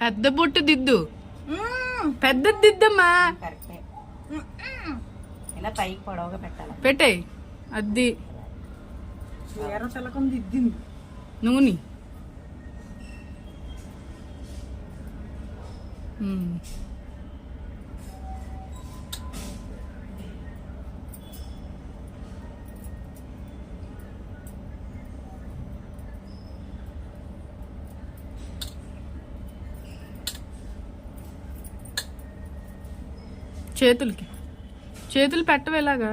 పెద్ద బొట్టు దిద్దు. పెద్ద దిద్దమ్మా. కరెక్టే. ఇలా పైకి పొడవుగా పెట్టాలి. పెట్టేయ్. అద్ది చీర తిలకం దిద్దింది. నూనె. ఉమ్. చేతులకి. చేతులు పెట్టవేలాగా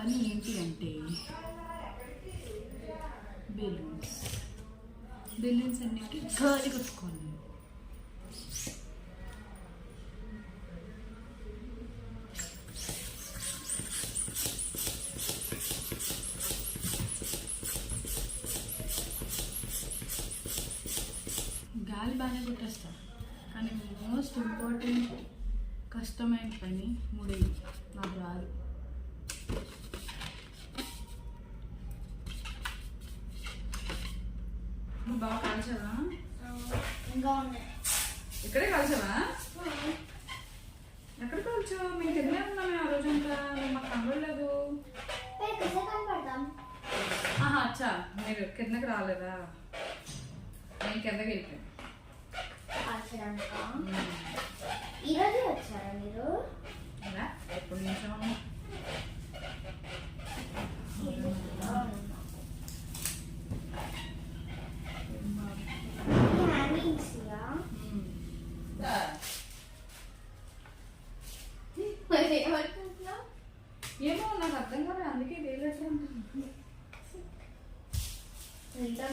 పని ఏంటి అంటే బెలూన్స్ బెలూన్స్ అన్నిటి గాలి కొట్టుకోవాలి. గాలి బాగానే కొట్టేస్తా. కానీ మోస్ట్ ఇంపార్టెంట్ కష్టమైన పని ముడి నాకు రాదు. నువ్వు బాగా కాల్చావా? ఇక్కడే కాల్చావా? ఎక్కడ కాల్చావు? మీకు ఎక్కడే ఉన్నామే ఆ రోజంతా నువ్వు మాకు కనబడలేదు. ఆహా అచ్చా. మీరు కిందకి రాలేదా? నేను కిందకి వెళ్ళిపోయాను. ఈరోజు వచ్చారా మీరు? ఎప్పుడు నిమిషం ఏమో నాకు అర్థం కాదు అందుకే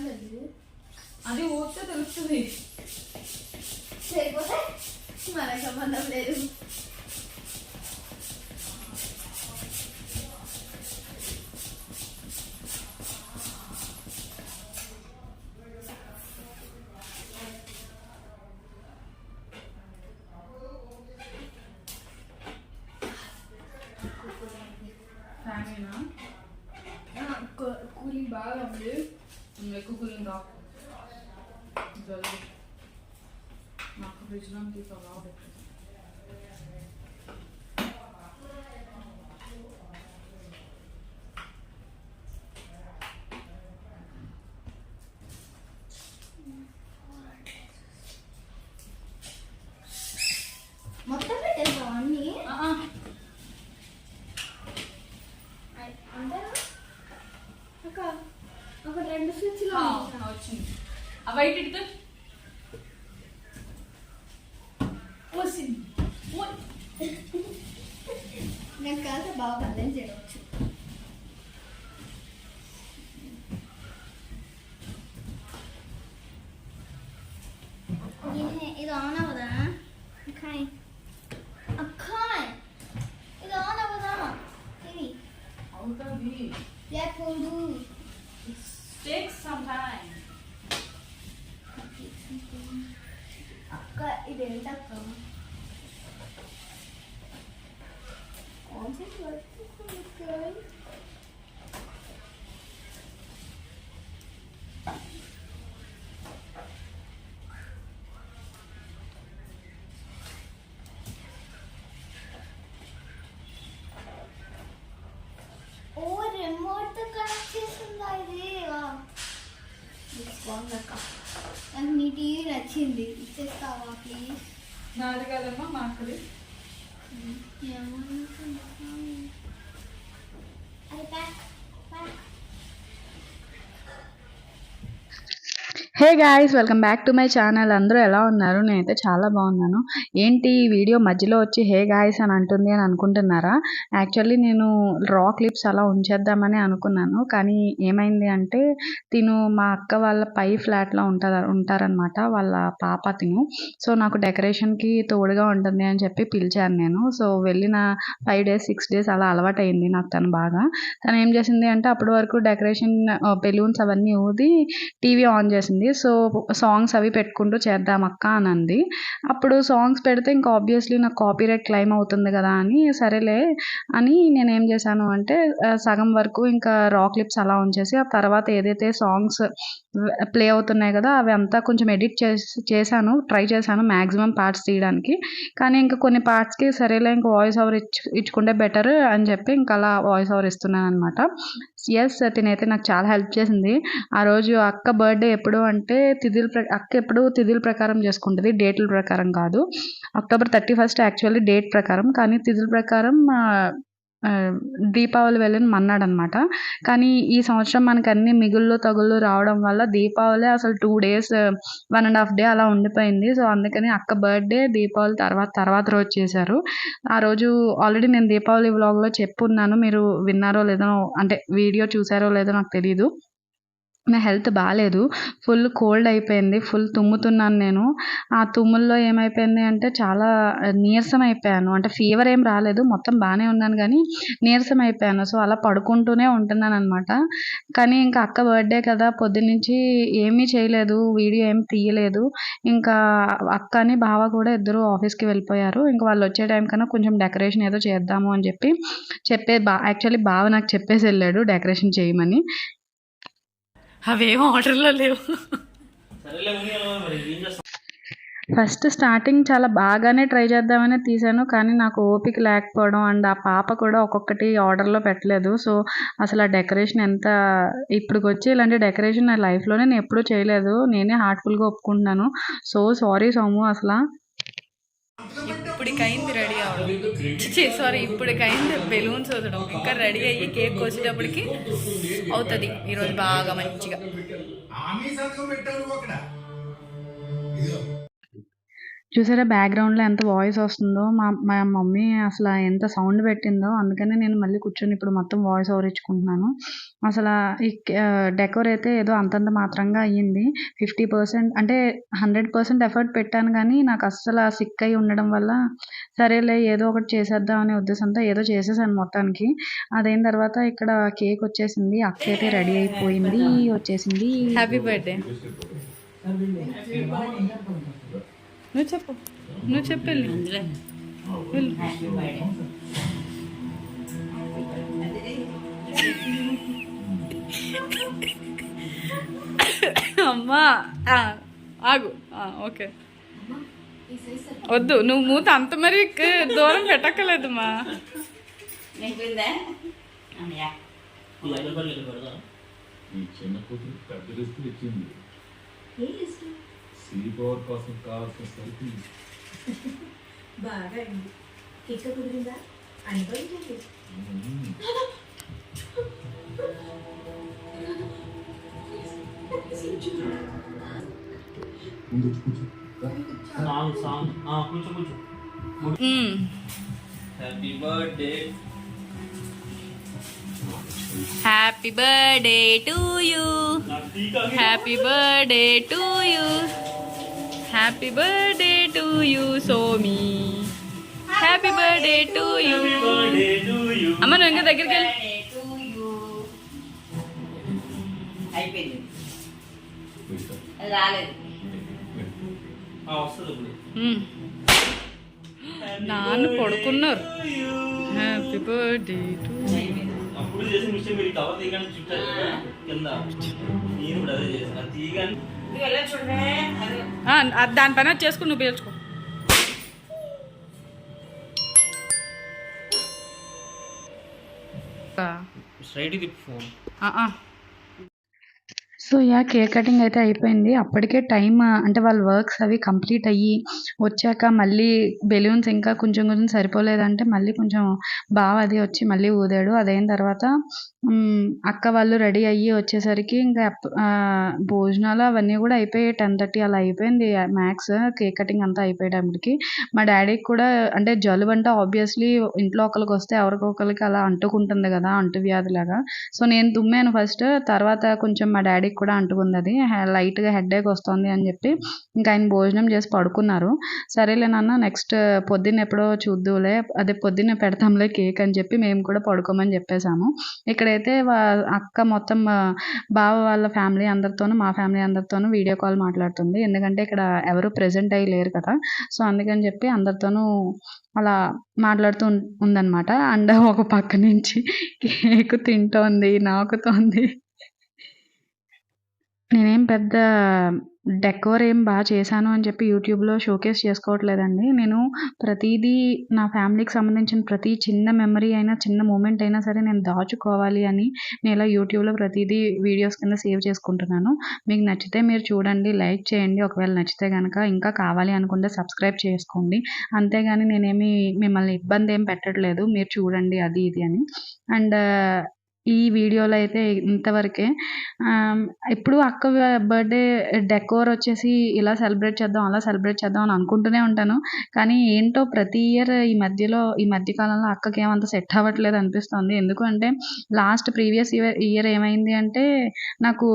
లేదు అది ఓపితే తెలుస్తుంది. సరిపోతే మన సంబంధం లేదు. ఫ్యామిలీనా కూలింగ్ బాగా ఉంది ఎక్కువ కూలింగ్ రాకు జల్దీ నాకు ఫ్రిడ్జ్లో తీసుకో వైట్ ఇటు పోసింది నాకు కాదు బాగా అర్థం చేయవచ్చు. भी देने तक का कौन सी और रिमोट तो कनेक्शन लाइएगा कौन रखा నాకు నీ టీవీ నచ్చింది. ఇచ్చేస్తావా ప్లీజ్ నాది కాదమ్మా మాకుది అది pack pack hey guys welcome back to my channel అందరూ ఎలా ఉన్నారు? నేనైతే చాలా బాగున్నాను. ఏంటి ఈ వీడియో మధ్యలో వచ్చి హే గాయస్ అని అంటుంది అని అనుకుంటున్నారా? యాక్చువల్లీ నేను రా క్లిప్స్ అలా ఉంచేద్దామని అనుకున్నాను. కానీ ఏమైంది అంటే తిను మా అక్క వాళ్ళ పై ఫ్లాట్లో ఉంటారు ఉంటారనమాట వాళ్ళ పాప తిను. సో నాకు డెకరేషన్కి తోడుగా ఉంటుంది అని చెప్పి పిలిచాను నేను. సో వెళ్ళిన ఫైవ్ డేస్ సిక్స్ డేస్ అలా అలవాటైంది నాకు తను బాగా. తను ఏం చేసింది అంటే అప్పటి వరకు డెకరేషన్ బెలూన్స్ అవన్నీ ఊది టీవీ ఆన్ చేసింది. సో సాంగ్స్ అవి పెట్టుకుంటూ చేద్దాం అక్క అని అంది అప్పుడు సాంగ్స్ పెడితే ఇంకా ఆబ్వియస్లీ నాకు కాపీరైట్ క్లైమ్ అవుతుంది కదా అని సరేలే అని నేను ఏం చేశాను అంటే సగం వరకు ఇంకా రా క్లిప్స్ అలా ఉంచేసి ఆ తర్వాత ఏదైతే సాంగ్స్ ప్లే అవుతున్నాయి కదా అవి అంతా కొంచెం ఎడిట్ చేసి చేశాను ట్రై చేశాను మ్యాక్సిమం పార్ట్స్ తీయడానికి. కానీ ఇంకా కొన్ని పార్ట్స్కి సరేలే ఇంకా వాయిస్ ఓవర్ ఇచ్చు ఇచ్చుకుంటే బెటర్ అని చెప్పి ఇంకా అలా వాయిస్ ఓవర్ ఇస్తున్నాను అనమాట ఎస్ తినైతే నాకు చాలా హెల్ప్ చేసింది. ఆ రోజు అక్క బర్త్డే ఎప్పుడు అంటే తిథుల ప్ర అక్క ఎప్పుడు తిథుల ప్రకారం చేసుకుంటుంది. డేట్ల ప్రకారం కాదు. October thirty first actually date ప్రకారం. కానీ తిథుల ప్రకారం దీపావళి వెళ్ళని మన్నాడు అనమాట కానీ ఈ సంవత్సరం మనకి అన్ని మిగుళ్ళు తగుళ్ళు రావడం వల్ల దీపావళి అసలు two days one and half day అలా ఉండిపోయింది. సో అందుకని అక్క బర్త్డే దీపావళి తర్వాత తర్వాత రోజు చేశారు. ఆ రోజు ఆల్రెడీ నేను దీపావళి వ్లాగ్లో చెప్పున్నాను. మీరు విన్నారో లేదో అంటే వీడియో చూసారో లేదో నాకు తెలియదు నా హెల్త్ బాగాలేదు ఫుల్ కోల్డ్ అయిపోయింది. ఫుల్ తుమ్ముతున్నాను నేను. ఆ తుమ్ముల్లో ఏమైపోయింది అంటే చాలా నీరసం అయిపోయాను. అంటే ఫీవర్ ఏం రాలేదు. మొత్తం బాగానే ఉన్నాను కానీ నీరసం అయిపోయాను. సో అలా పడుకుంటూనే ఉంటున్నాను అనమాట కానీ ఇంకా అక్క బర్త్డే కదా. పొద్దున్నుంచి ఏమీ చేయలేదు. వీడియో ఏం తీయలేదు. ఇంకా అక్క అని బావ కూడా ఇద్దరు ఆఫీస్కి వెళ్ళిపోయారు. ఇంకా వాళ్ళు వచ్చే టైం కన్నా కొంచెం డెకరేషన్ ఏదో చేద్దాము అని చెప్పి చెప్పే బా యాక్చువల్లీ బావ నాకు చెప్పేసి వెళ్ళాడు డెకరేషన్ చేయమని. అవేం ఆర్డర్లో లేవు. ఫస్ట్ స్టార్టింగ్ చాలా బాగానే ట్రై చేద్దామని తీసాను కానీ నాకు ఓపిక లేకపోవడం అండ్ ఆ పాప కూడా ఒక్కొక్కటి ఆర్డర్లో పెట్టలేదు. సో అసలు ఆ డెకరేషన్ ఎంత ఇప్పటికి వచ్చి ఇలాంటి డెకరేషన్ నా లైఫ్లోనే నేను ఎప్పుడూ చేయలేదు. నేనే హార్ట్ఫుల్గా ఒప్పుకుంటున్నాను. సో సారీ సోము అసలు. ఇప్పటికైంది రెడీ అవ్వడం. సారీ ఇప్పటికైంది బెలూన్స్ వదడం ఇంకా రెడీ అయ్యి కేక్ కోసేటప్పటికి అవుతుంది. ఈరోజు బాగా మంచిగా. చూసారా బ్యాక్గ్రౌండ్లో ఎంత వాయిస్ వస్తుందో? మా మా మమ్మీ అసలు ఎంత సౌండ్ పెట్టిందో? అందుకనే నేను మళ్ళీ కూర్చొని ఇప్పుడు మొత్తం వాయిస్ ఓవర్ ఇచ్చుకుంటున్నాను. అసలు ఈ డెకోర్ అయితే ఏదో అంతంత మాత్రంగా అయ్యింది. ఫిఫ్టీ పర్సెంట్ అంటే హండ్రెడ్ పర్సెంట్ ఎఫర్ట్ పెట్టాను కానీ నాకు అస్సలు సిక్ అయి ఉండడం వల్ల సరేలే ఏదో ఒకటి చేసేద్దాం అనే ఉద్దేశంతో ఏదో చేసేసాను మొత్తానికి. అదైన తర్వాత ఇక్కడ కేక్ వచ్చేసింది. అక్క అయితే రెడీ అయిపోయింది. వచ్చేసింది. హ్యాపీ బర్త్డే నువ్వు చెప్పు నువ్వు చెప్పు వెళ్ళి. వెళ్ళు. అమ్మా ఆ, ఆగు ఆ, ఓకే వద్దు నువ్వు మూత అంత మరి దూరం ఈ చిన్న కూతురు పెద్ద లిస్ట్ ఇచ్చింది సీ పవర్ కోసం కావాల్సిన సరుకులు బాగా అయింది కిక్క కుదిరిందా అనుభవించండి మ్మ్. ముందు వచ్చి కూర్చో రా. సాంగ్ సాంగ్ ఆ, కూర్చో కూర్చో మ్మ్. Happy birthday happy birthday to you happy birthday to you happy birthday to you Somi happy birthday to you అమ్మ నువ్వు ఇంకా దగ్గరికి వెళ్ళి అయిపోయింది వెళ్తా. అది రాలేదు వస్తుంది ఇప్పుడు మ్మ్. నాన్న పడుకున్నారు హ్యాపీ బర్త్డే టు అప్పుడు చేసిన మిస్టేక్ మీరు కవర్ తీయగానే చుట్టారు కదా, కింద నేను కూడా అదే చేసిన తీయగానే దానిపైన చేసుకుని నువ్వు పేర్చుకో స్ట్రైట్ తిప్పి phone. So yeah cake cutting అయితే అయిపోయింది. అప్పటికే టైం అంటే వాళ్ళ వర్క్స్ అవి కంప్లీట్ అయ్యి వచ్చాక మళ్ళీ బెలూన్స్ ఇంకా కొంచెం కొంచెం సరిపోలేదంటే మళ్ళీ కొంచెం బావ అది వచ్చి మళ్ళీ ఊదాడు. అదైన తర్వాత అక్క వాళ్ళు రెడీ అయ్యి వచ్చేసరికి ఇంకా భోజనాలు అవన్నీ కూడా అయిపోయాయి. టెన్ థర్టీ అలా అయిపోయింది. మ్యాక్స్ కేక్ కటింగ్ అంతా అయిపోయేటప్పటికి మా డాడీకి కూడా అంటే జలుబు అంటే ఆబ్వియస్లీ ఇంట్లో ఒకరికి వస్తే ఎవరికొకరికి అలా అంటుకుంటుంది కదా అంటువ్యాధిలాగా సో నేను తుమ్మాను ఫస్ట్. తర్వాత కొంచెం మా డాడీకి కూడా అంటుకుంది అది హె- లైట్గా హెడేక్ వస్తుంది అని చెప్పి ఇంకా ఆయన భోజనం చేసి పడుకున్నారు. సరేలే నాన్న నెక్స్ట్ పొద్దున్న ఎప్పుడో చూద్దులే అదే పొద్దున్న పెడతాంలే కేక్ అని చెప్పి మేము కూడా పడుకోమని చెప్పేశాము. ఇక్కడైతే వా అక్క మొత్తం బావ వాళ్ళ ఫ్యామిలీ అందరితోనూ మా ఫ్యామిలీ అందరితోనూ వీడియో కాల్ మాట్లాడుతుంది. ఎందుకంటే ఇక్కడ ఎవరు ప్రెజెంట్ అయ్యి లేరు కదా. సో అందుకని చెప్పి అందరితోనూ అలా మాట్లాడుతూ ఉందన్నమాట. అండ్ ఒక పక్క నుంచి కేక్ తింటోంది నాకుతోంది. నేనేం పెద్ద డెకోర్ ఏం బాగా చేశాను అని చెప్పి యూట్యూబ్లో షోకేస్ చేసుకోవట్లేదండి. నేను ప్రతిదీ నా ఫ్యామిలీకి సంబంధించిన ప్రతి చిన్న మెమరీ అయినా చిన్న మూమెంట్ అయినా సరే నేను దాచుకోవాలి అని నేను ఇలా యూట్యూబ్లో ప్రతిదీ వీడియోస్ కింద సేవ్ చేసుకుంటున్నాను. మీకు నచ్చితే మీరు చూడండి లైక్ చేయండి. ఒకవేళ నచ్చితే కనుక ఇంకా కావాలి అనుకుంటే సబ్స్క్రైబ్ చేసుకోండి. అంతేగాని నేనేమి మిమ్మల్ని ఇబ్బంది ఏం పెట్టట్లేదు. మీరు చూడండి అది ఇది అని. అండ్ ఈ వీడియోలో అయితే ఇంతవరకే. ఎప్పుడు అక్క బర్త్డే డెకోర్ వచ్చేసి ఇలా సెలబ్రేట్ చేద్దాం అలా సెలబ్రేట్ చేద్దాం అని అనుకుంటూనే ఉంటాను. కానీ ఏంటో ప్రతి ఇయర్ ఈ మధ్యలో ఈ మధ్య కాలంలో అక్కకి ఏమంత సెట్ అవ్వట్లేదు అనిపిస్తుంది. ఎందుకంటే లాస్ట్ ప్రీవియస్ ఇయర్ ఇయర్ ఏమైంది అంటే నాకు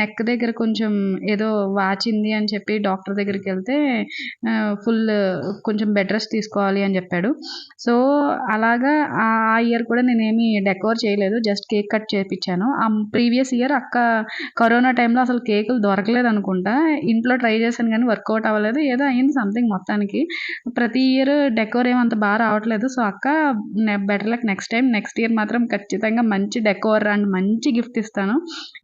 నెక్ దగ్గర కొంచెం ఏదో వాచింది అని చెప్పి డాక్టర్ దగ్గరికి వెళ్తే ఫుల్ కొంచెం బెడ్ రెస్ట్ తీసుకోవాలి అని చెప్పాడు. సో అలాగా ఆ ఇయర్ కూడా నేనేమి డెకోర్ చేయలేదు. జస్ట్ కేక్ కట్ చేయించాను ఆ ప్రీవియస్ ఇయర్ అక్క కరోనా టైంలో అసలు కేకులు దొరకలేదు అనుకుంటా. ఇంట్లో ట్రై చేశాను కానీ వర్కౌట్ అవ్వలేదు. ఏదో అయింది సంథింగ్ మొత్తానికి. ప్రతి ఇయర్ డెకోర్ ఏమంత బాగా రావట్లేదు. సో అక్క better luck next time next year మాత్రం ఖచ్చితంగా మంచి డెకోర్ అండ్ మంచి గిఫ్ట్ ఇస్తాను.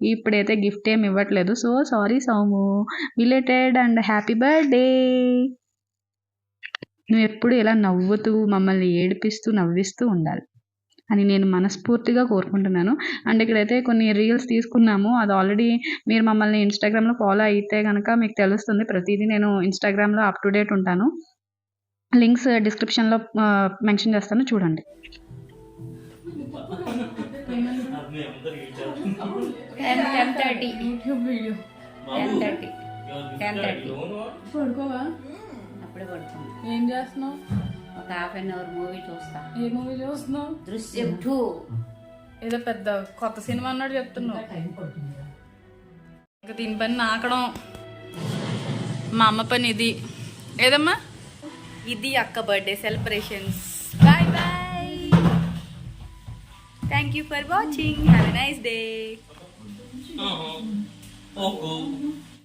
ఇప్పుడైతే గిఫ్ట్ ఏం ఇవ్వట్లేదు. So sorry Somu. Related and happy birthday నువ్వు ఎప్పుడు ఇలా నవ్వుతూ మమ్మల్ని ఏడిపిస్తూ నవ్విస్తూ ఉండాలి. అని నేను మనస్ఫూర్తిగా కోరుకుంటున్నాను. అండ్ ఇక్కడైతే కొన్ని రీల్స్ తీసుకున్నాము. అది ఆల్రెడీ మీరు మమ్మల్ని ఇన్స్టాగ్రామ్లో ఫాలో అయితే కనుక మీకు తెలుస్తుంది. ప్రతిదీ నేను ఇన్స్టాగ్రామ్లో అప్ టు డేట్ ఉంటాను. లింక్స్ డిస్క్రిప్షన్లో మెన్షన్ చేస్తాను. చూడండి. Ten thirty ten thirty ten? Thirty. పడుకోవా? అప్పుడే ఏం చేస్తున్నావు? ఒక హాఫ్ అన్ అవర్ మూవీ చూస్తా. ఏ మూవీ చూస్తున్నావు? దృశ్యం టూ. ఏదో పెద్ద కొత్త సినిమా అన్నాడు చెప్తున్నావు. ఇంకా దీని పని నాకడం. మా అమ్మ పని ఇది. ఏదమ్మా? ఇది అక్క birthday celebrations bye bye thank you for watching have a nice day